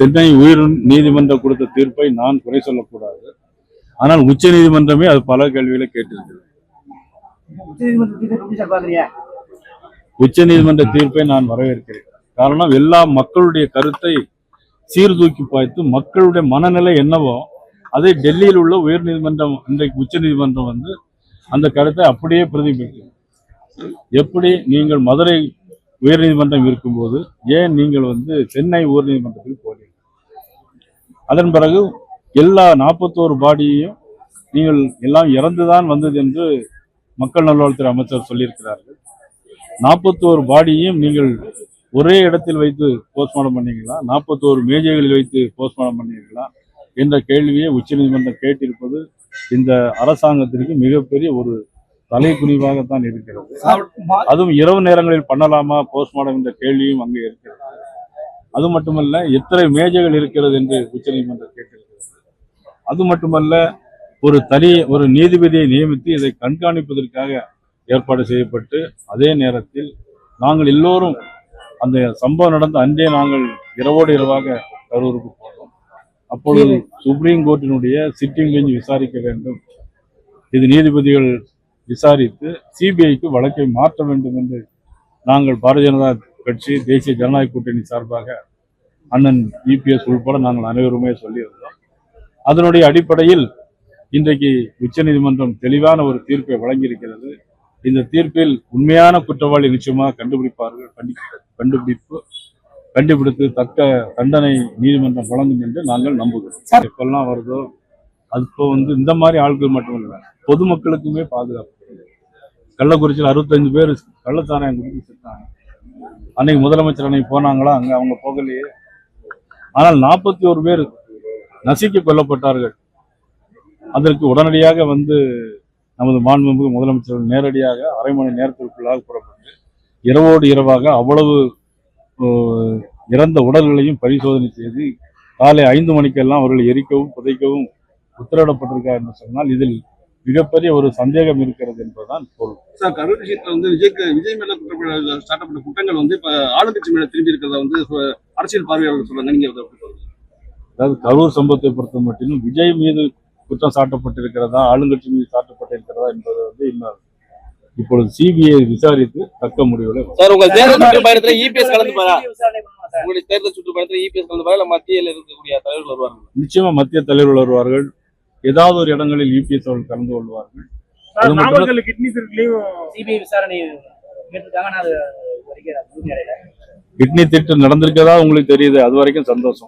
சென்னை உயிர் நீதிமன்றம் கொடுத்த தீர்ப்பை நான் குறை சொல்லக்கூடாது. ஆனால் உச்ச நீதிமன்றமே அது பல கேள்விகளை கேட்டிருக்கிறது. உச்ச நீதிமன்ற தீர்ப்பை நான் வரவேற்கிறேன். காரணம் எல்லா மக்களுடைய கருத்தை சீர்தூக்கி பார்த்து மக்களுடைய மனநிலை என்னவோ அதை டெல்லியில் உள்ள உயர் நீதிமன்றம் இன்றைக்கு உச்ச நீதிமன்றம் வந்து அந்த கருத்தை அப்படியே பிரதிபலிக்கும். எப்படி நீங்கள் மதுரை உயர் நீதிமன்றம் இருக்கும்போது ஏன் நீங்கள் வந்து சென்னை உயர் நீதிமன்றத்தில் அதன் பிறகு எல்லா நாற்பத்தோரு பாடியையும் நீங்கள் எல்லாம் இறந்துதான் வந்தது என்று மக்கள் நல்வாழ்வுத்துறை அமைச்சர் சொல்லியிருக்கிறார்கள். நாற்பத்தோரு பாடியையும் நீங்கள் ஒரே இடத்தில் வைத்து போஸ்ட்மார்ட்டம் பண்ணீங்களா? நாற்பத்தோரு மேஜைகளில் வைத்து போஸ்ட்மார்ட்டம் பண்ணீங்களா என்ற கேள்வியை உச்சநீதிமன்றம் கேட்டிருப்பது இந்த அரசாங்கத்திற்கு மிகப்பெரிய ஒரு தலைக்குனிவாகத்தான் இருக்கிறது. அதுவும் இரவு நேரங்களில் பண்ணலாமா போஸ்ட்மார்ட்டம் என்ற கேள்வியும் அங்கே இருக்கிறது. அது மட்டுமல்ல எத்தனை மேஜைகள் இருக்கிறது என்று உச்சநீதிமன்றம் கேட்டிருக்கிறது. அது மட்டுமல்ல ஒரு தனி ஒரு நீதிபதியை நியமித்து இதை கண்காணிப்பதற்காக ஏற்பாடு செய்யப்பட்டு அதே நேரத்தில் நாங்கள் எல்லோரும் அந்த சம்பவம் நடந்த அன்றே நாங்கள் இரவோடு இரவாக கரூருக்கு போனோம். அப்பொழுது சுப்ரீம் கோர்ட்டினுடைய சிட்டிங் பெஞ்ச் விசாரிக்க வேண்டும். இது நீதிபதிகள் விசாரித்து சிபிஐக்கு வழக்கை மாற்ற வேண்டும் என்று நாங்கள் பாரதிய ஜனதா கட்சி தேசிய ஜனநாயக கூட்டணி சார்பாக அண்ணன் இபிஎஸ் உள்பட நாங்கள் அனைவருமே சொல்லியிருந்தோம். அதனுடைய அடிப்படையில் இன்றைக்கு உச்சநீதிமன்றம் தெளிவான ஒரு தீர்ப்பை வழங்கியிருக்கிறது. இந்த தீர்ப்பில் உண்மையான குற்றவாளி நிச்சயமாக கண்டுபிடிப்பார்கள். கண்டி- கண்டுபிடிப்பு கண்டுபிடித்து தக்க தண்டனை நீதிமன்றம் வழங்கும் என்று நாங்கள் நம்புகிறோம். எப்பெல்லாம் வருதோ அது இப்போ வந்து இந்த மாதிரி ஆட்கள் மட்டும் இல்லை பொதுமக்களுக்குமே பாதுகாப்பு. கள்ளக்குறிச்சியில் அறுபத்தஞ்சு பேர் கள்ளச்சாராயம் குடிச்சு செத்தாங்க. அன்னைக்கு முதலமைச்சர் அன்னைக்கு போனாங்களா? அங்க அவங்க போகலையே. ஆனால் நாற்பத்தி ஒரு பேர் நசுக்கி கொல்லப்பட்டார்கள். அதற்கு உடனடியாக வந்து நமது மாண்புமிகு முதலமைச்சர் நேரடியாக அரை மணி நேரத்திற்குள்ளாக புறப்பட்டு இரவோடு இரவாக அவ்வளவு இறந்த உடல்களையும் பரிசோதனை செய்து காலை ஐந்து மணிக்கெல்லாம் அவர்களை எரிக்கவும் புதைக்கவும் உத்தரவிடப்பட்டிருக்கார் என்று சொன்னால் இதில் மிகப்பெரிய ஒரு சந்தேகம் இருக்கிறது என்பதுதான் பொருள். சார் கரூர் விஷயத்துல வந்து விஜய்க்கு விஜய் மேல குற்றப்பட்ட சாட்டப்பட்ட குற்றங்கள் வந்து இப்ப ஆளுங்கட்சி மேல திரும்பி இருக்கிறதா வந்து அரசியல் பார்வையாளர்கள் சொல்றாங்க நீங்க அதை? அதாவது கரூர் சம்பவத்தை பொறுத்த மட்டிலும் விஜய் மீது குற்றம் சாட்டப்பட்டிருக்கிறதா ஆளுங்கட்சி மீது சாட்டப்பட்டிருக்கிறதா என்பது வந்து இன்னும் இப்பொழுது சிபிஐ விசாரித்து தக்க முடிவுகளை வரும். சார் உங்க தேர்தல் சுற்றுப்பயணத்துல இபிஎஸ் கலந்து பண்ணுமா சார்? உங்களுடைய தேர்தல் சுற்றுப்பயணத்துல இபிஎஸ் கலந்து போறா? இல்ல மத்தியில் இருக்கக்கூடிய தலைவர்கள் வருவாங்க நிச்சயமா மத்திய தலைவர்கள் வருவார்கள். ஏதாவது ஒரு இடங்களில் யூபிஎஸ் அவர்கள் கலந்து கொள்வார்கள். மட்டும் நாமக்கல் கிட்னி சிபிஐ விசாரணை கேட்டிருக்காங்க நான் அது வரைக்கும் முழுமையடையல கிட்னி திட்டு நடந்திருக்கதா உங்களுக்கு தெரியுது? அது வரைக்கும் சந்தோஷம்.